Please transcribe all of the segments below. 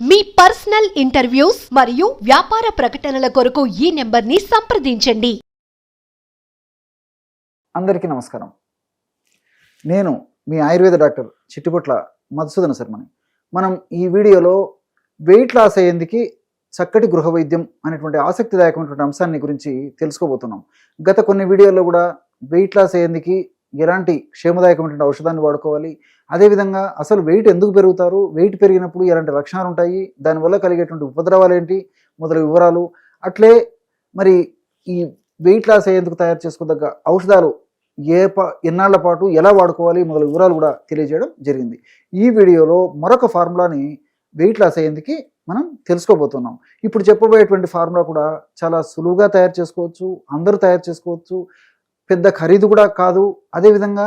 మీ personal interviews మరియు వ్యాపార ప్రకటనల కొరకు ఈ నెంబర్ని సంప్రదించండి. అందరికీ నమస్కారం. నేను మీ ఆయుర్వేద డాక్టర్ చిట్టిపొట్ల మధుసూదన శర్మని. మనం ఈ వీడియోలో వెయిట్ లాస్ అయ్యేందుకు చక్కటి గృహ వైద్యం అనేటువంటి ఆసక్తిదాయకమైనటువంటి అంశాన్ని గురించి తెలుసుకోబోతున్నాం. గత కొన్ని వీడియోల్లో కూడా వెయిట్ లాస్ అయ్యేందుకు ఎలాంటి క్షేమదాయకమైనటువంటి ఔషధాన్ని వాడుకోవాలి? అదేవిధంగా అసలు వెయిట్ ఎందుకు పెరుగుతారు? వెయిట్ పెరిగినప్పుడు ఎలాంటి లక్షణాలు ఉంటాయి? దానివల్ల కలిగేటువంటి ఉపద్రవాలు ఏంటి? మొదలైన వివరాలు. అట్లే మరి ఈ వెయిట్ లాస్ అయ్యేందుకు తయారు చేసుకోదగ్గ ఔషధాలు ఏ పా ఎన్నాళ్ళ పాటు ఎలా వాడుకోవాలి? మొదల వివరాలు కూడా తెలియజేయడం జరిగింది. ఈ వీడియోలో మరొక ఫార్ములాని వెయిట్ లాస్ అయ్యేందుకు మనం తెలుసుకోబోతున్నాం. ఇప్పుడు చెప్పబోయేటువంటి ఫార్ములా కూడా చాలా సులువుగా తయారు చేసుకోవచ్చు. అందరూ తయారు చేసుకోవచ్చు. పెద్ద ఖరీదు కూడా కాదు. అదేవిధంగా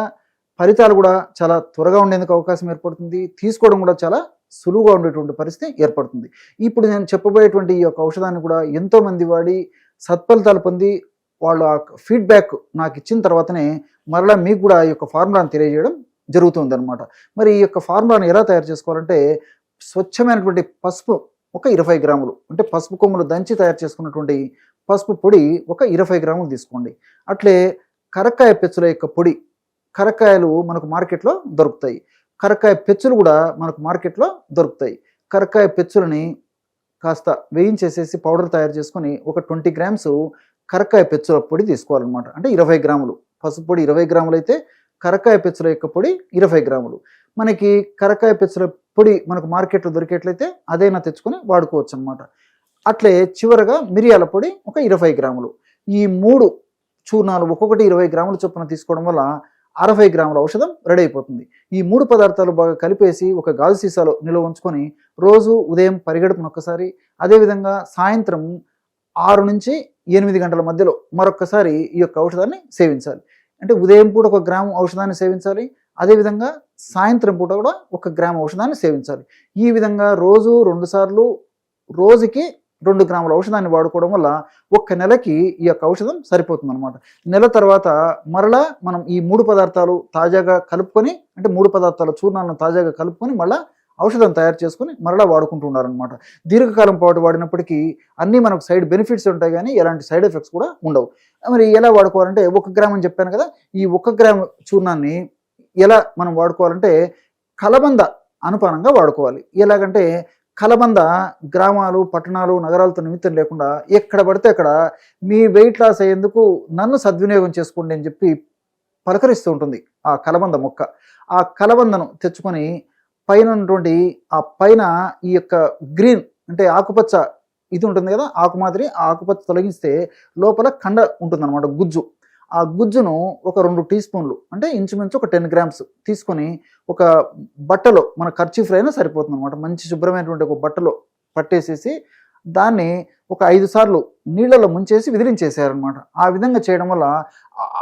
ఫలితాలు కూడా చాలా త్వరగా ఉండేందుకు అవకాశం ఏర్పడుతుంది. తీసుకోవడం కూడా చాలా సులువుగా ఉండేటువంటి పరిస్థితి ఏర్పడుతుంది. ఇప్పుడు నేను చెప్పబోయేటువంటి ఈ యొక్క ఔషధాన్ని కూడా ఎంతోమంది వాడి సత్ఫలితాలు పొంది వాళ్ళు ఆ ఫీడ్బ్యాక్ నాకు ఇచ్చిన తర్వాతనే మరలా మీకు కూడా ఈ యొక్క ఫార్ములాను తెలియజేయడం జరుగుతుంది అనమాట మరి ఈ యొక్క ఫార్ములాను ఎలా తయారు చేసుకోవాలంటే స్వచ్ఛమైనటువంటి పసుపు ఒక ఇరవై గ్రాములు అంటే పసుపు కొమ్ములు దంచి తయారు చేసుకున్నటువంటి పసుపు పొడి ఒక ఇరవై గ్రాములు తీసుకోండి. అట్లే కరక్కాయ పెచ్చుల యొక్క పొడి. కరక్కాయలు మనకు మార్కెట్లో దొరుకుతాయి. కరక్కాయ పెచ్చులు కూడా మనకు మార్కెట్లో దొరుకుతాయి. కరక్కాయ పెచ్చులని కాస్త వేయించేసేసి పౌడర్ తయారు చేసుకొని ఒక ట్వంటీ గ్రామ్స్ కరక్కాయ పెచ్చుల పొడి తీసుకోవాలన్నమాట. అంటే ఇరవై గ్రాములు. పసుపు పొడి ఇరవై గ్రాములు అయితే కరక్కాయ పెచ్చుల యొక్క పొడి ఇరవై గ్రాములు. మనకి కరక్కాయ పెచ్చుల పొడి మనకు మార్కెట్లో దొరికేట్లయితే అదైనా తెచ్చుకొని వాడుకోవచ్చు అనమాట అట్లే చివరగా మిరియాల పొడి ఒక ఇరవై గ్రాములు. ఈ మూడు చూర్ణాలు ఒక్కొక్కటి ఇరవై గ్రాముల చొప్పున తీసుకోవడం వల్ల అరవై గ్రాముల ఔషధం రెడీ అయిపోతుంది. ఈ మూడు పదార్థాలు బాగా కలిపేసి ఒక గాజు సీసాలో నిల్వ ఉంచుకొని రోజు ఉదయం పరిగెడుపున ఒక్కసారి అదేవిధంగా సాయంత్రం ఆరు నుంచి ఎనిమిది గంటల మధ్యలో మరొక్కసారి ఈ యొక్క ఔషధాన్ని సేవించాలి. అంటే ఉదయం పూట ఒక గ్రాము ఔషధాన్ని సేవించాలి అదేవిధంగా సాయంత్రం పూట కూడా ఒక గ్రాము ఔషధాన్ని సేవించాలి. ఈ విధంగా రోజు రెండుసార్లు రోజుకి రెండు గ్రాముల ఔషధాన్ని వాడుకోవడం వల్ల ఒక్క నెలకి ఈ యొక్క ఔషధం సరిపోతుంది అనమాట నెల తర్వాత మరలా మనం ఈ మూడు పదార్థాలు తాజాగా కలుపుకొని అంటే మూడు పదార్థాల చూర్ణాలను తాజాగా కలుపుకొని మళ్ళా ఔషధం తయారు చేసుకొని మరలా వాడుకుంటూ ఉన్నారనమాట దీర్ఘకాలం పాటు వాడినప్పటికీ అన్నీ మనకు సైడ్ బెనిఫిట్స్ ఉంటాయి కానీ ఎలాంటి సైడ్ ఎఫెక్ట్స్ కూడా ఉండవు. మరి ఎలా వాడుకోవాలంటే ఒక గ్రామ్ అని చెప్పాను కదా ఈ ఒక గ్రామ్ చూర్ణాన్ని ఎలా మనం వాడుకోవాలంటే కలబంద అనుపానంగా వాడుకోవాలి. ఎలాగంటే కలబంద గ్రామాలు పట్టణాలు నగరాలతో నిమిత్తం లేకుండా ఎక్కడ పడితే అక్కడ మీ వెయిట్ లాస్ అయ్యేందుకు నన్ను సద్వినియోగం చేసుకోండి అని చెప్పి పలకరిస్తూ ఉంటుంది ఆ కలబంద మొక్క. ఆ కలబందను తెచ్చుకొని పైన ఉన్నటువంటి ఆ పైన ఈ యొక్క గ్రీన్ అంటే ఆకుపచ్చ ఇది ఉంటుంది కదా ఆకు మాదిరి ఆ ఆకుపచ్చ తొలగిస్తే లోపల కండ ఉంటుంది గుజ్జు. ఆ గుజ్జును ఒక రెండు టీ స్పూన్లు అంటే ఇంచుమించు ఒక టెన్ గ్రామ్స్ తీసుకొని ఒక బట్టలో మన ఖర్చీఫ్ అయినా సరిపోతుంది అనమాట మంచి శుభ్రమైనటువంటి ఒక బట్టలో పట్టేసేసి దాన్ని ఒక ఐదు సార్లు నీళ్ళలో ముంచేసి విదిలించేసారనమాట ఆ విధంగా చేయడం వల్ల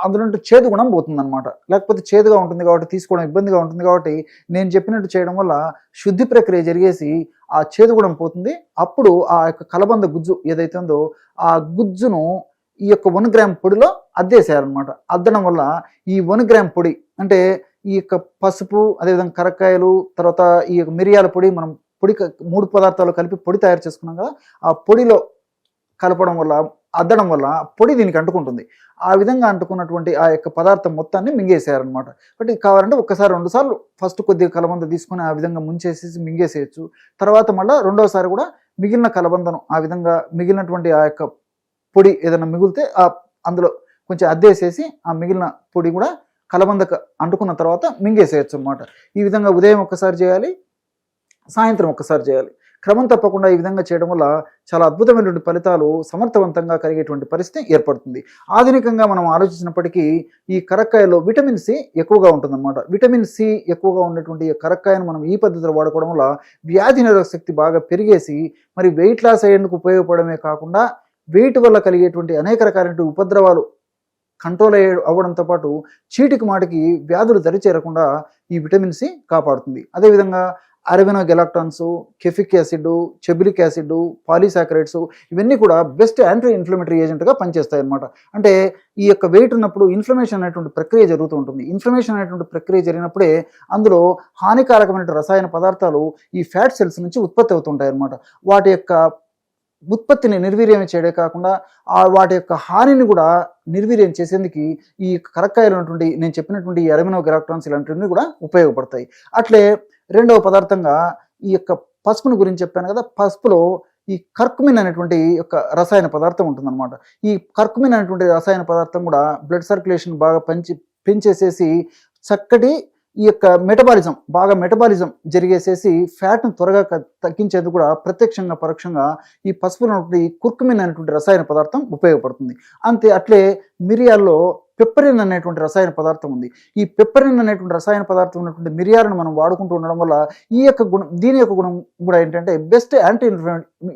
అందులో చేదు గుణం పోతుంది అనమాట లేకపోతే చేదుగా ఉంటుంది కాబట్టి తీసుకోవడం ఇబ్బందిగా ఉంటుంది కాబట్టి నేను చెప్పినట్టు చేయడం వల్ల శుద్ధి ప్రక్రియ జరిగేసి ఆ చేదు గుణం పోతుంది. అప్పుడు ఆ యొక్క కలబంద గుజ్జు ఏదైతే ఉందో ఆ గుజ్జును ఈ యొక్క వన్ గ్రామ్ పొడిలో అద్దేసేయాలన్నమాట. అద్దడం వల్ల ఈ వన్ గ్రామ్ పొడి అంటే ఈ యొక్క పసుపు అదేవిధంగా కరక్కాయలు తర్వాత ఈ యొక్క మిరియాల పొడి మనం పొడి క- మూడు పదార్థాలు కలిపి పొడి తయారు చేసుకున్నాం కదా ఆ పొడిలో కలపడం వల్ల అద్దడం వల్ల పొడి దీనికి అంటుకుంటుంది. ఆ విధంగా అంటుకున్నటువంటి ఆ యొక్క పదార్థం మొత్తాన్ని మింగేసేయారనమాట బట్ కావాలంటే ఒక్కసారి రెండు సార్లు ఫస్ట్ కొద్దిగా కలబంద తీసుకొని ఆ విధంగా ముంచేసేసి మింగేసేయచ్చు. తర్వాత మళ్ళీ రెండోసారి కూడా మిగిలిన కలబందను ఆ విధంగా మిగిలినటువంటి ఆ యొక్క పొడి ఏదైనా మిగిలితే ఆ అందులో కొంచెం అద్దేసేసి ఆ మిగిలిన పొడి కూడా కలబందకు అంటుకున్న తర్వాత మింగేసేయచ్చు అనమాట ఈ విధంగా ఉదయం ఒక్కసారి చేయాలి సాయంత్రం ఒక్కసారి చేయాలి. క్రమం తప్పకుండా ఈ విధంగా చేయడం వల్ల చాలా అద్భుతమైనటువంటి ఫలితాలు సమర్థవంతంగా కలిగేటువంటి పరిస్థితి ఏర్పడుతుంది. ఆధునికంగా మనం ఆలోచించినప్పటికీ ఈ కరక్కాయలో విటమిన్ సి ఎక్కువగా ఉంటుందన్నమాట. విటమిన్ సి ఎక్కువగా ఉన్నటువంటి ఈ కరక్కాయను మనం ఈ పద్ధతిలో వాడుకోవడం వల్ల వ్యాధి నిరోధక శక్తి బాగా పెరిగేసి మరి వెయిట్ లాస్ అయ్యేందుకు ఉపయోగపడమే కాకుండా వెయిట్ వల్ల కలిగేటువంటి అనేక రకాలైన ఉపద్రవాలు కంట్రోల్ అయ్యే అవ్వడంతో పాటు చీటికి మాటికి వ్యాధులు దరిచేరకుండా ఈ విటమిన్ సి కాపాడుతుంది. అదేవిధంగా arabinogalactans caffeic acid chebulic acid polysaccharides ఇవన్నీ కూడా బెస్ట్ యాంటీ ఇన్ఫ్లమేటరీ ఏజెంట్గా పనిచేస్తాయి అనమాట అంటే ఈ యొక్క వెయిట్ ఉన్నప్పుడు ఇన్ఫ్లమేషన్ అనేటువంటి ప్రక్రియ జరుగుతూ ఉంటుంది. ఇన్ఫ్లమేషన్ అనేటువంటి ప్రక్రియ జరిగినప్పుడే అందులో హానికారకమైన రసాయన పదార్థాలు ఈ ఫ్యాట్ సెల్స్ నుంచి ఉత్పత్తి అవుతుంటాయి అనమాట వాటి యొక్క ఉత్పత్తిని నిర్వీర్యం చేయడే కాకుండా ఆ వాటి యొక్క హానిని కూడా నిర్వీర్యం చేసేందుకు ఈ కరక్కాయలు ఉన్నటువంటి నేను చెప్పినటువంటి ఎరమినో అరమినో ఇలాంటివన్నీ కూడా ఉపయోగపడతాయి. అట్లే రెండవ పదార్థంగా ఈ యొక్క పసుపుని గురించి చెప్పాను కదా పసుపులో ఈ కర్కుమిన్ అనేటువంటి యొక్క రసాయన పదార్థం ఉంటుందన్నమాట. ఈ కర్కుమిన్ అనేటువంటి రసాయన పదార్థం కూడా బ్లడ్ సర్క్యులేషన్ బాగా పెంచి పెంచేసేసి చక్కటి ఈ యొక్క మెటబాలిజం బాగా మెటబాలిజం జరిగేసేసి ఫ్యాట్ను త్వరగా తగ్గించేది తగ్గించేందుకు కూడా ప్రత్యక్షంగా పరోక్షంగా ఈ పసుపులో ఉన్నటువంటి కుర్కుమిన్ అనేటువంటి రసాయన పదార్థం ఉపయోగపడుతుంది. అంతే అట్లే మిరియాల్లో పెప్పరిన్ అనేటువంటి రసాయన పదార్థం ఉంది. ఈ పెప్పరిన్ అనేటువంటి రసాయన పదార్థం ఉన్నటువంటి మిరియాలను మనం వాడుకుంటూ ఉండడం వల్ల ఈ యొక్క గుణం దీని యొక్క గుణం కూడా ఏంటంటే బెస్ట్ యాంటీ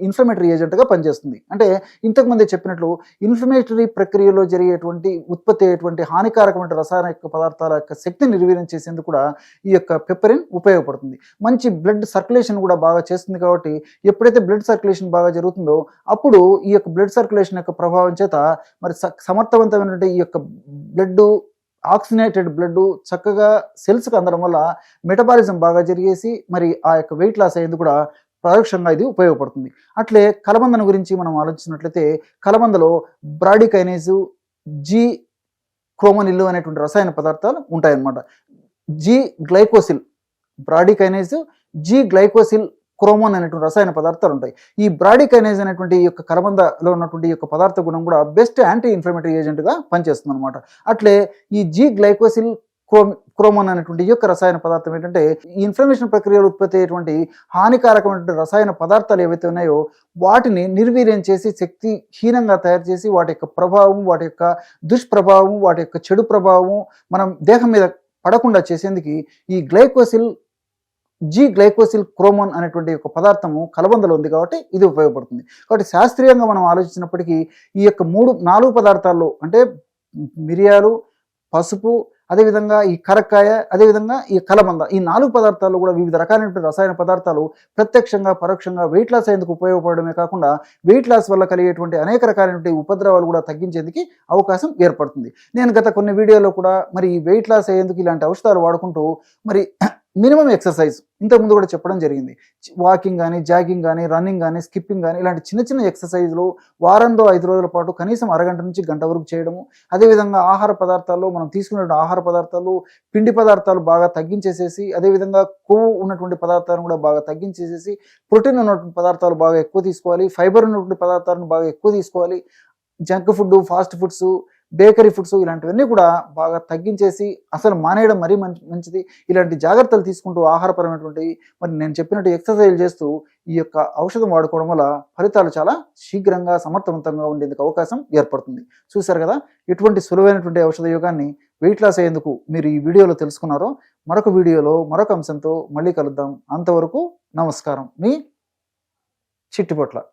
ఇన్ఫ్లమేటరీ ఏజెంట్గా పనిచేస్తుంది. అంటే ఇంతకుముందే చెప్పినట్లు ఇన్ఫ్లమేటరీ ప్రక్రియలో జరిగేటువంటి ఉత్పత్తి అయ్యేటువంటి హానికారకమైన రసాయన పదార్థాల యొక్క శక్తిని నిర్వీర్యం చేసేందుకు కూడా ఈ యొక్క పెప్పరిన్ ఉపయోగపడుతుంది. మంచి బ్లడ్ సర్క్యులేషన్ కూడా బాగా చేస్తుంది కాబట్టి ఎప్పుడైతే బ్లడ్ సర్క్యులేషన్ బాగా జరుగుతుందో అప్పుడు ఈ యొక్క బ్లడ్ సర్క్యులేషన్ యొక్క ప్రభావం చేత మరి స- సమర్థవంతమైనటువంటి ఈ యొక్క బ్లడ్ ఆక్సినేటెడ్ బ్లడ్ చక్కగా సెల్స్కి అందడం వల్ల మెటబాలిజం బాగా జరిగేసి మరి ఆ యొక్క వెయిట్ లాస్ అయ్యేందుకు కూడా పరోక్షంగా ఇది ఉపయోగపడుతుంది. అట్లే కలబందను గురించి మనం ఆలోచించినట్లయితే కలబందలో బ్రాడికైనేజు జీ క్రోమనిల్లు అనేటువంటి రసాయన పదార్థాలు ఉంటాయన్నమాట. జీ గ్లైకోసిల్ బ్రాడికైనేజ్ జీ గ్లైకోసిల్ క్రోమోన్ అనేటువంటి రసాయన పదార్థాలు ఉంటాయి. ఈ బ్రాడికైనేజ్ అనేటువంటి ఈ యొక్క కలబందలో ఉన్నటువంటి ఈ యొక్క పదార్థ గుణం కూడా బెస్ట్ యాంటీ ఇన్ఫ్లమేటరీ ఏజెంట్గా పనిచేస్తుంది అనమాట అట్లే ఈ జీ గ్లైకోసిల్ క్రోమ్ క్రోమోన్ అనేటువంటి ఈ యొక్క రసాయన పదార్థం ఏంటంటే ఈ ఇన్ఫ్లమేషన్ ప్రక్రియలో ఉత్పత్తి అయ్యేటువంటి హానికారకమైనటువంటి రసాయన పదార్థాలు ఏవైతే ఉన్నాయో వాటిని నిర్వీర్యం చేసి శక్తి హీనంగా తయారు చేసి వాటి యొక్క ప్రభావం వాటి యొక్క దుష్ప్రభావం వాటి యొక్క చెడు ప్రభావం మనం దేహం మీద పడకుండా చేసేందుకు ఈ గ్లైకోసిల్ జీ గ్లైకోసిల్ క్రోమోన్ అనేటువంటి ఒక పదార్థము కలబందలో ఉంది కాబట్టి ఇది ఉపయోగపడుతుంది. కాబట్టి శాస్త్రీయంగా మనం ఆలోచించినప్పటికీ ఈ యొక్క మూడు నాలుగు పదార్థాల్లో అంటే మిరియాలు పసుపు అదేవిధంగా ఈ కరక్కాయ అదేవిధంగా ఈ కలబంద ఈ నాలుగు పదార్థాలు కూడా వివిధ రకాలైనటువంటి రసాయన పదార్థాలు ప్రత్యక్షంగా పరోక్షంగా వెయిట్ లాస్ అయ్యేందుకు ఉపయోగపడమే కాకుండా వెయిట్ లాస్ వల్ల కలిగేటువంటి అనేక రకాలైనటువంటి ఉపద్రవాలు కూడా తగ్గించేందుకు అవకాశం ఏర్పడుతుంది. నేను గత కొన్ని వీడియోలో కూడా మరి ఈ వెయిట్ లాస్ అయ్యేందుకు ఇలాంటి ఔషధాలు వాడుకుంటూ మరి మినిమం ఎక్సర్సైజ్. ఇంతకుముందు కూడా చెప్పడం జరిగింది. వాకింగ్ కానీ జాగింగ్ కానీ రన్నింగ్ కానీ స్కిప్పింగ్ కానీ ఇలాంటి చిన్న చిన్న ఎక్సర్సైజ్లు వారంలో ఐదు రోజుల పాటు కనీసం అరగంట నుంచి గంట వరకు చేయడము. అదేవిధంగా ఆహార పదార్థాల్లో మనం తీసుకునే ఆహార పదార్థాలు పిండి పదార్థాలు బాగా తగ్గించేసేసి అదేవిధంగా కొవ్వు ఉన్నటువంటి పదార్థాలను కూడా బాగా తగ్గించేసేసి ప్రోటీన్ ఉన్నటువంటి పదార్థాలు బాగా ఎక్కువ తీసుకోవాలి ఫైబర్ ఉన్నటువంటి పదార్థాలను బాగా ఎక్కువ తీసుకోవాలి junk food fast foods bakery foods ఇలాంటివన్నీ కూడా బాగా తగ్గించేసి అసలు మానేయడం మరీ మంచిది. ఇలాంటి జాగ్రత్తలు తీసుకుంటూ ఆహారపరమైనటువంటి మరి నేను చెప్పినట్టు ఎక్సర్సైజ్ చేస్తూ ఈ యొక్క ఔషధం వాడుకోవడం వల్ల ఫలితాలు చాలా శీఘ్రంగా సమర్థవంతంగా ఉండేందుకు అవకాశం ఏర్పడుతుంది. చూశారు కదా? ఇటువంటి సులువైనటువంటి ఔషధ యోగాన్ని వెయిట్ లాస్ అయ్యేందుకు మీరు ఈ వీడియోలో తెలుసుకున్నారో మరొక వీడియోలో మరొక అంశంతో మళ్ళీ కలుద్దాం. అంతవరకు నమస్కారం. మీ చిట్టిపొట్ల.